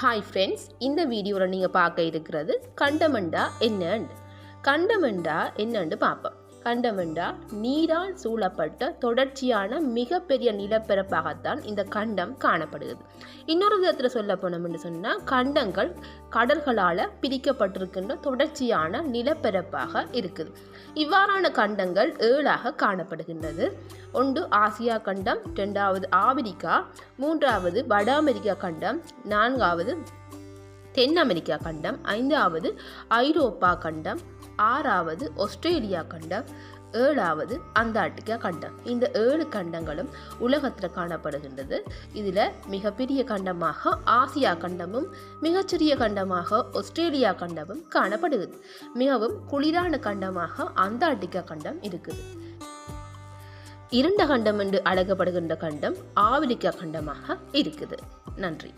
Hi friends இந்த வீடியோவில் நீங்கள் பார்க்க இருக்கிறது கண்டமெண்டா என்னண்டு. கண்டமெண்டா என்னன்னு பார்ப்போம். கண்டமென்றால் நீரால் சூழப்பட்ட தொடர்ச்சியான மிகப்பெரிய நிலப்பரப்பாகத்தான் இந்த கண்டம் காணப்படுகிறது. இன்னொரு விதத்தில் சொல்ல போனோம்னு சொன்னால் கண்டங்கள் கடல்களால் பிரிக்கப்பட்டிருக்கின்ற தொடர்ச்சியான நிலப்பரப்பாக இருக்குது. இவ்வாறான கண்டங்கள் ஏழாக காணப்படுகின்றது. ஒன்று ஆசியா கண்டம் ரெண்டாவது ஆப்பிரிக்கா மூன்றாவது வட அமெரிக்கா கண்டம் நான்காவது தென் அமெரிக்கா கண்டம் ஐந்தாவது ஐரோப்பா கண்டம் ஆறாவது ஆஸ்திரேலியா கண்டம் ஏழாவது அந்தார்டிகா கண்டம். இந்த ஏழு கண்டங்களும் உலகத்தில் காணப்படுகின்றது. இதில் மிகப்பெரிய கண்டமாக ஆசியா கண்டமும் மிகச்சிறிய கண்டமாக ஆஸ்திரேலியா கண்டமும் காணப்படுகிறது. மிகவும் குளிரான கண்டமாக அந்தார்டிகா கண்டம் இருக்குது. இருண்ட கண்டம் என்று அழைக்கப்படுகின்ற கண்டம் ஆவிரிக்கா கண்டமாக இருக்குது. நன்றி.